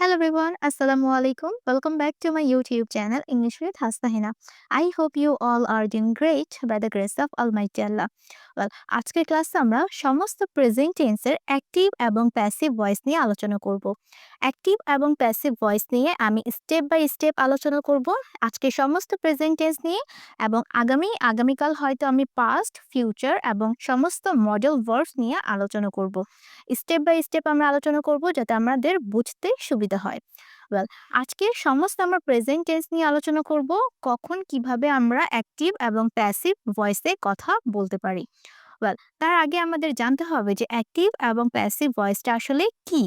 Hello everyone, Assalamu alaikum. Welcome back to my YouTube channel English with Hasnahina. I hope you all are doing great by the grace of Almighty Allah. Well, আজকের ক্লাসে আমরা সমস্ত present টেন্সের active এবং passive voice নিয়ে আলোচনা করব active এবং প্যাসিভ ভয়েস নিয়ে আমি স্টেপ বাই স্টেপ আলোচনা করব আজকে সমস্ত প্রেজেন্ট টেন্স নিয়ে এবং আগামী, আগামীকাল হয়তো আমি পাস্ট ফিউচার এবং সমস্ত মডেল ভার্বস নিয়ে আলোচনা করব। স্টেপ বাই স্টেপ আমরা আলোচনা করব যাতে আমাদের বুঝতে সুবিধা হয়। ওয়েল আজকে সমস্ত আমরা প্রেজেন্ট টেন্স নিয়ে আলোচনা করব কখন কীভাবে আমরা অ্যাক্টিভ এবং প্যাসিভ ভয়েসে কথা বলতে পারি। ওয়েল তার আগে আমাদের জানতে হবে যে অ্যাক্টিভ এবং প্যাসিভ ভয়েসটা আসলে কি?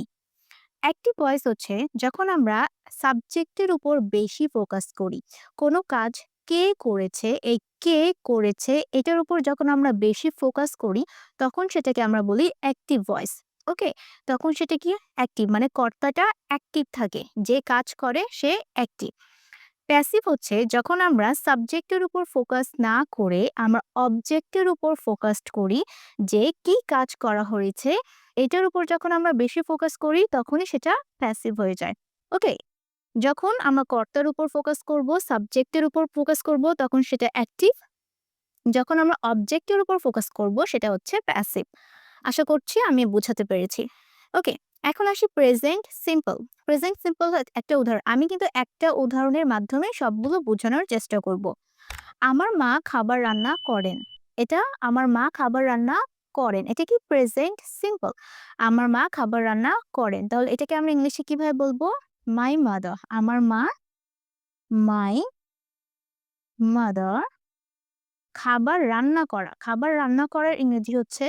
অ্যাক্টিভ ভয়েস হচ্ছে, যখন আমরা সাবজেক্টের উপর বেশি ফোকাস করি, কোনো কাজ কে করেছে, এই কে করেছে, এটার উপর যখন আমরা বেশি ফোকাস করি, তখন সেটাকে আমরা বলি অ্যাক্টিভ ভয়েস ওকে তখন সেটা কি? অ্যাক্টিভ মানে কর্তাটা অ্যাক্টিভ থাকে, যে কাজ করে সে অ্যাক্টিভ প্যাসিভ হচ্ছে যখন আমরা সাবজেক্টের উপর ফোকাস না করে আমরা অবজেক্টের উপর ফোকাসড করি যে কি কাজ করা হয়েছে, এটার উপর যখন আমরা বেশি ফোকাস করি তখনই সেটা প্যাসিভ হয়ে যায়। ওকে যখন আমরা কর্তার উপর ফোকাস করব সাবজেক্টের উপর ফোকাস করব তখন সেটা অ্যাক্টিভ যখন আমরা অবজেক্টের উপর ফোকাস করব সেটা হচ্ছে প্যাসিভ আশা করছি আমি বোঝাতে পেরেছি। ওকে এখন আসি প্রেজেন্ট সিম্পল প্রেজেন্ট সিম্পল একটা উদাহরণ। আমি কিন্তু একটা উদাহরণের মাধ্যমে সবগুলো বোঝানোর চেষ্টা করব। আমার মা খাবার রান্না করেন। এটা আমার মা খাবার রান্না করেন। এটা কি প্রেজেন্ট সিম্পল আমার মা খাবার রান্না করেন। তাহলে এটাকে আমরা ইংলিশে কীভাবে বলব? মাই মাদার আমার মা মাই মাদার খাবার রান্না করা। খাবার রান্না করার ইংরেজি হচ্ছে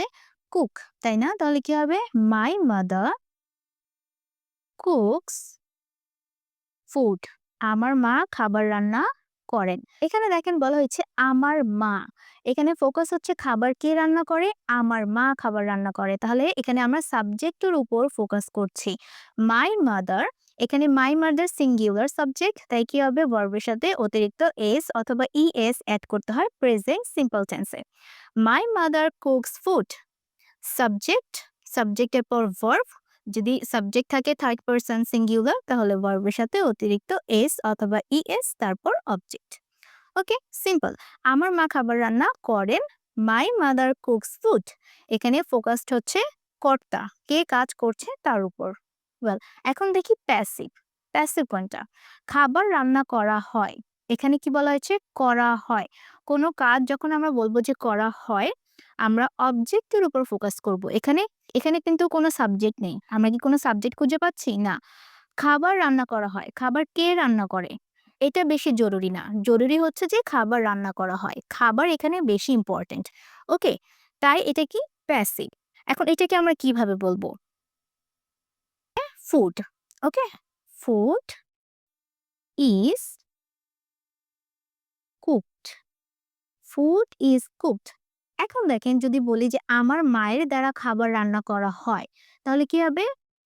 কুক তাই না? তাহলে কি হবে? মাই মাদার কুকস ফুড আমার মা খাবার রান্না করেন। এখানে দেখেন বলা হয়েছে আমার মা। এখানে ফোকাস হচ্ছে খাবার কে রান্না করে? আমার মা খাবার রান্না করে। তাহলে এখানে আমরা সাবজেক্টের উপর ফোকাস করছি। মাই মাদার এখানে মাই মাদার সিঙ্গুলার সাবজেক্ট তাই কি হবে? ভার্বের সাথে অতিরিক্ত এস অথবা ই এস অ্যাড করতে হয় প্রেজেন্ট সিম্পল টেন্সে my mother cooks food subject সাবজেক্টের পর ভার্ব যদি সাবজেক্ট থাকে থার্ড পারসন সিঙ্গুলার তাহলে ভার্বের সাথে অতিরিক্ত এস অথবা ই এস তারপর অবজেক্ট ওকে সিম্পল আমার মা খাবার রান্না করেন মাই মাদার কুকস ফুড এখানে ফোকাসড হচ্ছে কর্তা, কে কাজ করছে তার উপর। ওয়েল এখন দেখি প্যাসিভ প্যাসিভ কোনটা? খাবার রান্না করা হয়। এখানে কি বলা হয়েছে? করা হয়। কোনো কাজ যখন আমরা বলব যে করা হয়, আমরা অবজেক্টের উপর ফোকাস করব। এখানে এখানে কিন্তু কোনো সাবজেক্ট নেই। আমরা কি কোনো সাবজেক্ট খুঁজে পাচ্ছি? না। খাবার রান্না করা হয়। খাবার কে রান্না করে? এটা বেশি জরুরি না। জরুরি হচ্ছে যে খাবার রান্না করা হয়। খাবার এখানে বেশি ইম্পর্টেন্ট ওকে? তাই এটা কি? প্যাসিভ এখন এটাকে আমরা কীভাবে বলব? Food okay? Food is cooked food is cooked এখন দেখেন যদি বলি যে আমার মায়ের দ্বারা খাবার রান্না করা হয়, তাহলে কি হবে?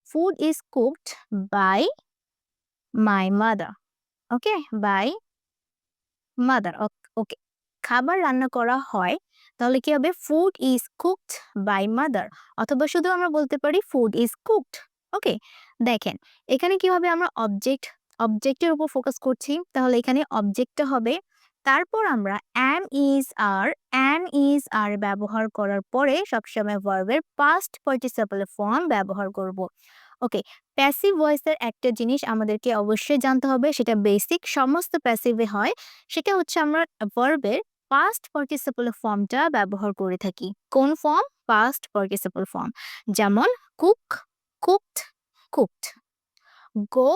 Food is cooked by my mother okay by mother okay খাবার রান্না করা হয়, তাহলে কি হবে? Food is cooked by mother অথবা শুধু আমরা বলতে পারি ফুড ইজ কুকড ওকে দেখেন, এখানে কি হবে? আমরা অবজেক্ট অবজেক্টের উপর ফোকাস করছি, তাহলে এখানে অবজেক্টটা হবে তারপর আমরা am is are and is are ব্যবহার করার পরে সবসময় ভার্বের পাস্ট পার্টিসিপল ফর্ম ব্যবহার করব। ওকে প্যাসিভ ভয়েসের একটা জিনিস আমাদেরকে অবশ্যই জানতে হবে, সেটা বেসিক সমস্ত প্যাসিভে হয়, সেটা হচ্ছে আমরা ভার্বের পাস্ট পার্টিসিপল ফর্মটা ব্যবহার করে থাকি। কোন ফর্ম পাস্ট পার্টিসিপল ফর্ম যেমন cook cooked cooked go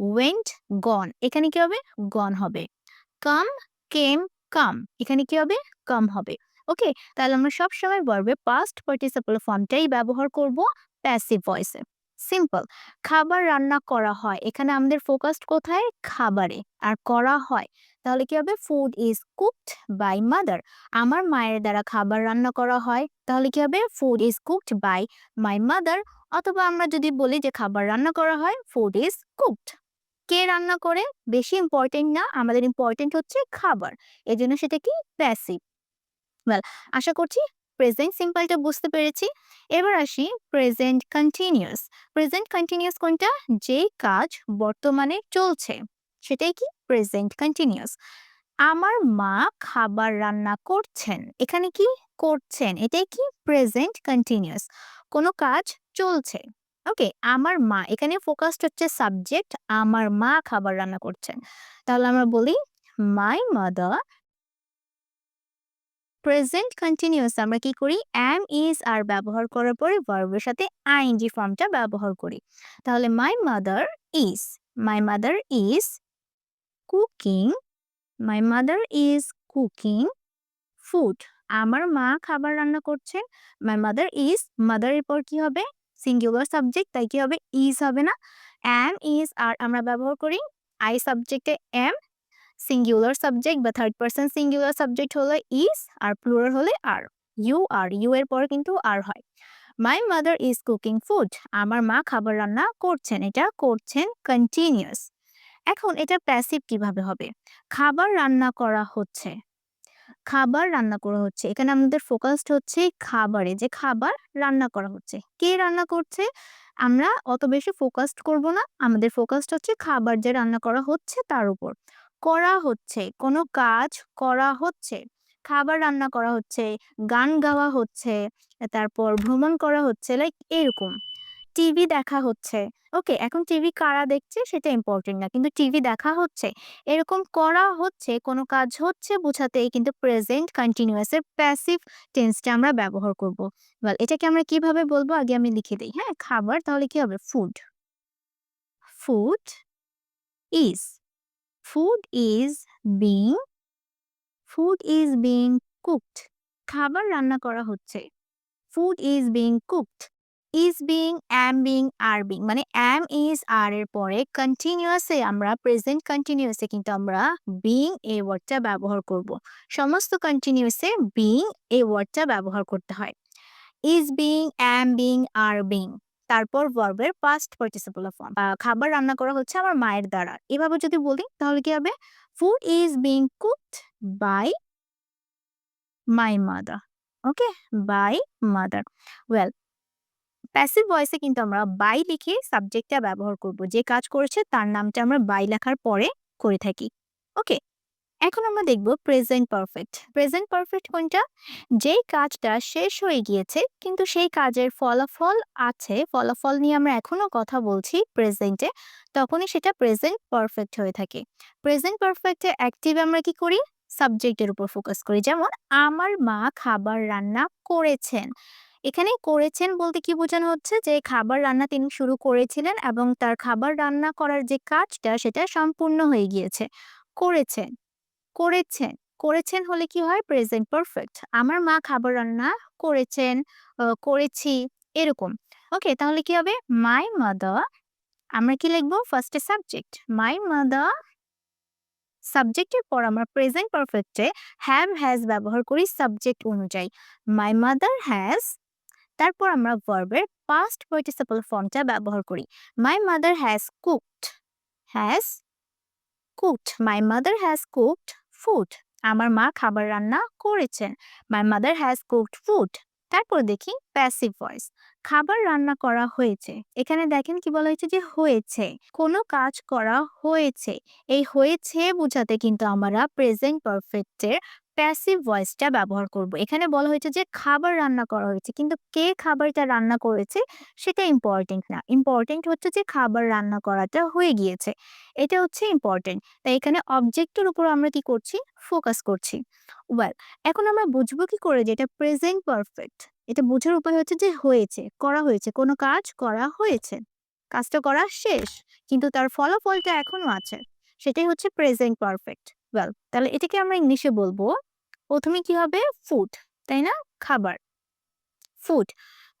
went gone এখানে কি হবে? গন হবে। কাম কেম কাম এখানে কি হবে? কাম হবে। ওকে তাহলে আমরা সব সময় বলবে পাস্ট পার্টিসিপল ফর্মটাই ব্যবহার করব প্যাসিভ ভয়েসে সিম্পল খাবার রান্না করা হয়। এখানে আমাদের ফোকাসড কোথায়? খাবারে। আর করা হয়। তাহলে কি হবে? Food is cooked by mother আমার মায়ের দ্বারা খাবার রান্না করা হয়। তাহলে কি হবে? Food is cooked by my mother অথবা আমরা যদি বলি যে খাবার রান্না করা হয় ফুড ইজ কুকড কে রান্না করে বেশি ইম্পর্টেন্ট না, আমাদের ইম্পর্টেন্ট হচ্ছে খাবার। এই জন্য সেটা কি? প্যাসিভ ওয়েল আশা করছি প্রেজেন্ট সিম্পলটা বুঝতে পেরেছি। এবার আসি প্রেজেন্ট কন্টিনিউয়াস প্রেজেন্ট কন্টিনিউয়াস কোনটা? যে কাজ বর্তমানে চলছে। সেটাই কি? প্রেজেন্ট কন্টিনিউয়াস আমার মা খাবার রান্না করছেন। এখানে কি করছেন? এটাই কি? প্রেজেন্ট কন্টিনিউয়াস কোনো কাজ চলছে। ওকে, আমার মা, এখানে ফোকাসড হচ্ছে সাবজেক্ট আমার মা খাবার রান্না করছেন। তাহলে আমরা বলি মাই মাদার প্রেজেন্ট কন্টিনিউয়াস আমরা কি করি? অ্যাম ইজ আর ব্যবহার করার পরে ভার্বের সাথে আইএনজি ফর্মটা ব্যবহার করি। তাহলে my mother is my mother is cooking my mother is cooking food আমার মা খাবার রান্না করছেন মাই মাদার ইজ মাদারের পর কি হবে? সিঙ্গুলার সাবজেক্ট তাই কি হবে? ইজ হবে না। অ্যাম ইজ আর আমরা ব্যবহার করি। আই সাবজেক্টে এম সিঙ্গুলার সাবজেক্ট বা থার্ড পার্সন সিঙ্গুলার সাবজেক্ট হলে ইজ আর প্লুরাল হলে আর ইউ আর ইউ এর পর কিন্তু আর হয়। My mother is cooking food আমার মা খাবার রান্না করছেন। এটা করছেন কন্টিনিউয়াস এখন এটা প্যাসিভ কীভাবে হবে? খাবার রান্না করা হচ্ছে। খাবার রান্না করা হচ্ছে। এখানে আমাদের ফোকাসড হচ্ছে খাবারে, যে খাবার রান্না করা হচ্ছে। কে রান্না করছে? আমরা অত বেশি ফোকাসড করব না। আমাদের ফোকাসড হচ্ছে খাবার যে রান্না করা হচ্ছে তার উপর। করা হচ্ছে, কোনো কাজ করা হচ্ছে। খাবার রান্না করা হচ্ছে, গান গাওয়া হচ্ছে, তারপর ভ্রমণ করা হচ্ছে লাইক এরকম। টিভি দেখা হচ্ছে। ওকে, এখন টিভি কারা দেখছে সেটা ইম্পর্টেন্ট না। কিন্তু টিভি দেখা হচ্ছে, এরকম করা হচ্ছে, কোনো কাজ হচ্ছে বোঝাতেই কিন্তু প্রেজেন্ট কন্টিনিউয়াস এর প্যাসিভ টেন্সটা আমরা ব্যবহার করব। ওয়েল এটাকে আমরা কীভাবে বলব? আগে আমি লিখে দিই। হ্যাঁ খাবার, তাহলে কি হবে? Food food is food is being food is being cooked খাবার রান্না করা হচ্ছে। Food is being cooked is being am being are being মানে অ্যাম ইজ আর এর পরে কন্টিনিউয়াসে আমরা প্রেজেন্ট কন্টিনিউয়াসে কিন্তু আমরা বিং এই ওয়ার্ডটা ব্যবহার করব। সমস্ত কন্টিনিউয়াসে বিং এই ওয়ার্ডটা ব্যবহার করতে হয়। Is being am being are being তারপর ভার্বের পাস্ট পার্টিসিপল ফর্ম খাবার রান্না করা হচ্ছে আমার মায়ের দ্বারা। এভাবে যদি বলি তাহলে কি হবে? Food is being cooked by my mother okay by mother well passive ভয়েসে কিন্তু আমরা বাই লিখে সাবজেক্টটা ব্যবহার করব। যে কাজ করেছে তার নামটা আমরা বাই লেখার পরে করে থাকি। ওকে এখন আমরা দেখব প্রেজেন্ট পারফেক্ট প্রেজেন্ট পারফেক্ট কোনটা? যেই কাজটা শেষ হয়ে গিয়েছে, কিন্তু সেই কাজের ফলাফল আছে, ফলাফল নিয়ে আমরা এখনও কথা বলছি প্রেজেন্টে তখনই সেটা প্রেজেন্ট পারফেক্ট হয়ে থাকে। প্রেজেন্ট পারফেক্টে অ্যাক্টিভ আমরা কি করি? সাবজেক্টের উপর ফোকাস করি। যেমন, আমার মা খাবার রান্না করেছেন। এখানে করেছেন বলতে কি বোঝানো হচ্ছে যে, খাবার রান্না তিনি শুরু করেছিলেন এবং তার খাবার রান্না করার যে কাজটা, সেটা সম্পূর্ণ হয়ে গিয়েছে। করেছেন করেছেন করেছেন হলে কি হয়? Present perfect. আমার মা খাবার রান্না করেছেন করেছি, এরকম। ওকে, তাহলে কি হবে? মাই মাদার, আমরা কি লিখব? ফার্স্টে সাবজেক্ট। মাই মাদার সাবজেক্টের পর আমরা প্রেজেন্ট পারফেক্টে হ্যাভ হ্যাজ ব্যবহার করি সাবজেক্ট অনুযায়ী। মাই মাদার হ্যাজ তারপর আমরা ভার্বের পাস্ট পার্টিসিপল ফর্মটা ব্যবহার করি। My mother has cooked has cooked my mother has cooked food আমার মা খাবার রান্না করেছেন my mother has cooked food তারপর দেখি প্যাসিভ ভয়েস খাবার রান্না করা হয়েছে, এখানে দেখেন কি বলা হয়েছে যে হয়েছে, কোনো কাজ করা হয়েছে, এই হয়েছে বোঝাতে কিন্তু আমরা প্রেজেন্ট পারফেক্টের প্যাসিভ ভয়েসটা ব্যবহার করব। এখানে বলা হয়েছে যে খাবার রান্না করা হয়েছে, কিন্তু কে খাবারটা রান্না করেছে সেটা ইম্পর্টেন্ট না। ইম্পর্টেন্ট হচ্ছে যে খাবার রান্না করাটা হয়ে গিয়েছে। এটা হচ্ছে ইম্পর্টেন্ট তাই এখানে অবজেক্টের উপর আমরা কি করছি? ফোকাস করছি। ওয়েল এখন আমরা বুঝব কি করে যে এটা প্রেজেন্ট পারফেক্ট এটা বোঝার উপায় হচ্ছে যে হয়েছে, করা হয়েছে। কোনো কাজ করা হয়েছে। কাজটা করা শেষ, কিন্তু তার ফলাফলটা এখনও আছে। সেটাই হচ্ছে প্রেজেন্ট পারফেক্ট ওয়েল তাহলে এটাকে আমরা ইংলিশে বলব প্রথমে কি হবে? ফুড তাই না? খাবার। ফুড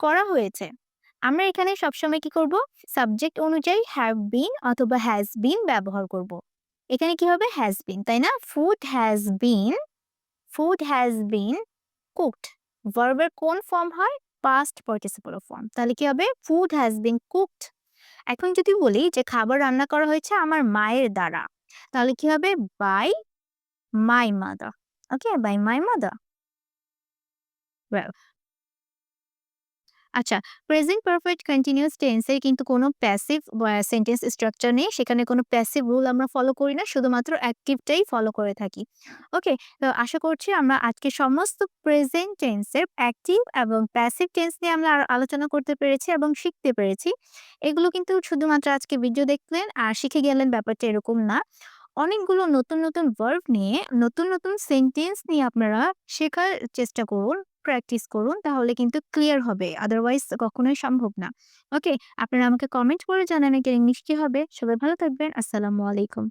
করা হয়েছে। আমরা এখানে সবসময় কি করব? সাবজেক্ট অনুযায়ী হ্যাভ বিন অথবা হ্যাজ বিন ব্যবহার করব। এখানে কি হবে? হ্যাজ বিন তাই না? Food has been food has been cooked ভার্বের কোন ফর্ম হয়? পাস্ট পার্টিসিপল ফর্ম তাহলে কি হবে? ফুড হ্যাজ বিন কুকড এখন যদি বলি যে খাবার রান্না করা হয়েছে আমার মায়ের দ্বারা, তাহলে কি হবে? By my mother okay by my mother আচ্ছা, প্রেজেন্ট পারফেক্ট কন্টিনিউয়াস টেন্স কিন্তু কোনো প্যাসিভ সেন্টেন্স স্ট্রাকচার নেই। সেখানে কোনো প্যাসিভ রুল আমরা ফলো করি না। শুধুমাত্র অ্যাক্টিভটাই ফলো করে থাকি। ওকে? তো আশা করছি আমরা আজকে সমস্ত প্রেজেন্ট টেন্স এর অ্যাক্টিভ এবং প্যাসিভ টেন্স নিয়ে আমরা আলোচনা করতে পেরেছি এবং শিখতে পেরেছি। এগুলো কিন্তু শুধুমাত্র আজকে ভিডিও দেখলেন আর শিখে গেলেন ব্যাপারটা এরকম না। অনেকগুলো নতুন, নতুন ভার্ব নিয়ে নতুন, নতুন সেন্টেন্স নিয়ে আপনারা শেখার চেষ্টা করুন, প্র্যাকটিস করুন। তাহলে কিন্তু ক্লিয়ার হবে। আদারওয়াইজ কখনোই সম্ভব না। ওকে? আপনারা আমাকে কমেন্ট করে জানান এটা ইংলিশ কি হবে? সবাই ভালো থাকবেন। আসসালামু আলাইকুম।